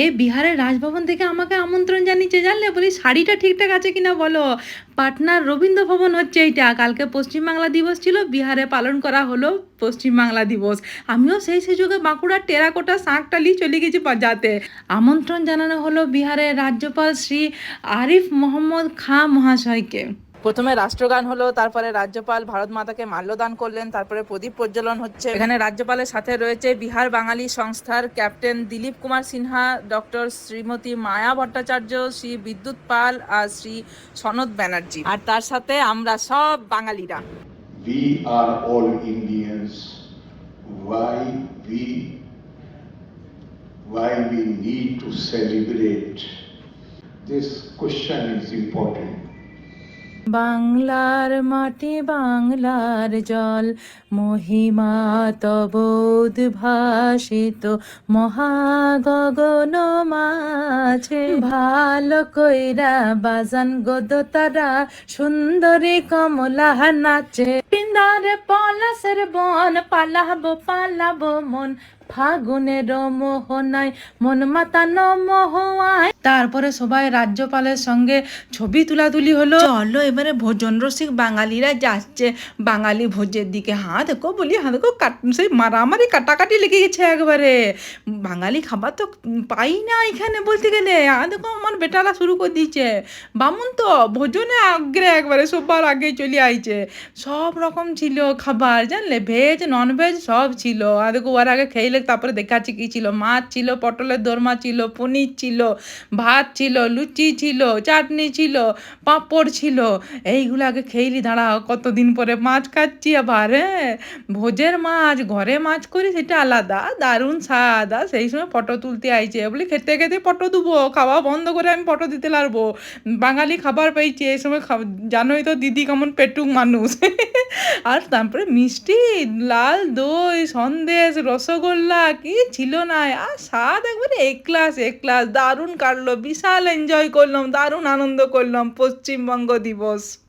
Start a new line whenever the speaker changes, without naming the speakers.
এ বিহারের রাজভবন থেকে আমাকে আমন্ত্রণ জানিয়েছে, জানলে বলি শাড়িটা ঠিকঠাক আছে কিনা বলো? পাটনার রবীন্দ্র ভবন হচ্ছে এইটা। কালকে পশ্চিমবাংলা দিবস ছিল, বিহারে পালন করা হলো পশ্চিমবাংলা দিবস। আমিও সেই সুযোগে বাঁকুড়ার টেরাকোটা নিয়ে চলে গেছি বাজাতে আমন্ত্রণ জানানো হলো বিহারের রাজ্যপাল শ্রী আরিফ মোহাম্মদ খাঁ মহাশয়কে। প্রথমে রাষ্ট্রগান হলো, তারপরে রাজ্যপাল ভারত মাতাকে মাল্যদান করলেন, তারপরে প্রদীপ প্রজ্বলন হচ্ছে এখানে রাজ্যপালের সাথে রয়েছে বিহার বাঙালি সংস্থার ক্যাপ্টেন দিলীপ কুমার সিনহা, ডক্টর শ্রীমতী মায়া ভট্টাচার্য, শ্রী বিদ্যুৎ পাল আর শ্রী সনদ ব্যানার্জি আর তার সাথে আমরা সব বাঙালিরা
we are all Indians. Why we why we need to celebrate? This question is important.
বাংলার মাটি বাংলার জল, মহিমা তব উদ্ভাসিত, মহাগগন মাঝে ভালো কইরা বাজান গদ তারা সুন্দরী কমলা নাচে। পিন্দারে পলাশের বন পালাবো পালাবো মন ফাগুনের মোহনায় মন মাতানো মোহায় তারপরে সবাই রাজ্যপালের সঙ্গে ছবি তুলাতুলি হলো। চলো, এবারে ভোজন রসিক বাঙালিরা যাচ্ছে। বাঙালি ভোজের দিকে হ্যাঁ দেখো বলি হ্যাঁ দেখো সেই মারামারি কাটাকাটি লেগে গেছে একবারে। বাঙালি খাবার তো পাই না এখানে বলতে গেলে। হ্যাঁ দেখো আমার বেটারা শুরু করে দিয়েছে। বামুন তো ভোজনে আগ্রে একবারে সবার আগে চলে আইছে। সব রকম ছিল খাবার, জানলে ভেজ নন ভেজ সব ছিল। আর দেখো ওর আগে খেইলে তারপরে দেখাচ্ছি কি ছিল? মাছ ছিল, পটলের দোরমা ছিল, পনির ছিল, ভাত ছিল, লুচি ছিল, চাটনি ছিল, পাঁপড় ছিল। এইগুলো আগে খেইলি দাঁড়া, কতদিন পরে মাছ খাচ্ছি আবার হ্যাঁ? ভোজের মাছ, ঘরে মাছ করি, সেটা আলাদা, দারুণ স্বাদ। আর সেই সময় ফটো তুলতে আইছে, বলি খেতে খেতে ফটো দেবো খাওয়া বন্ধ করে আমি ফটো দিতে লাগবো বাঙালি খাবার পেয়েছি এই সময় জানোই তো দিদি কেমন পেটুক মানুষ। আর তারপরে মিষ্টি, লাল দই, সন্দেশ, রসগোল্লা, কি ছিল না, আর স্বাদ একবারে এক ক্লাস এক ক্লাস। দারুণ কাটলো, বিশাল এনজয় করলাম, দারুণ আনন্দ করলাম, পশ্চিমবঙ্গ দিবস।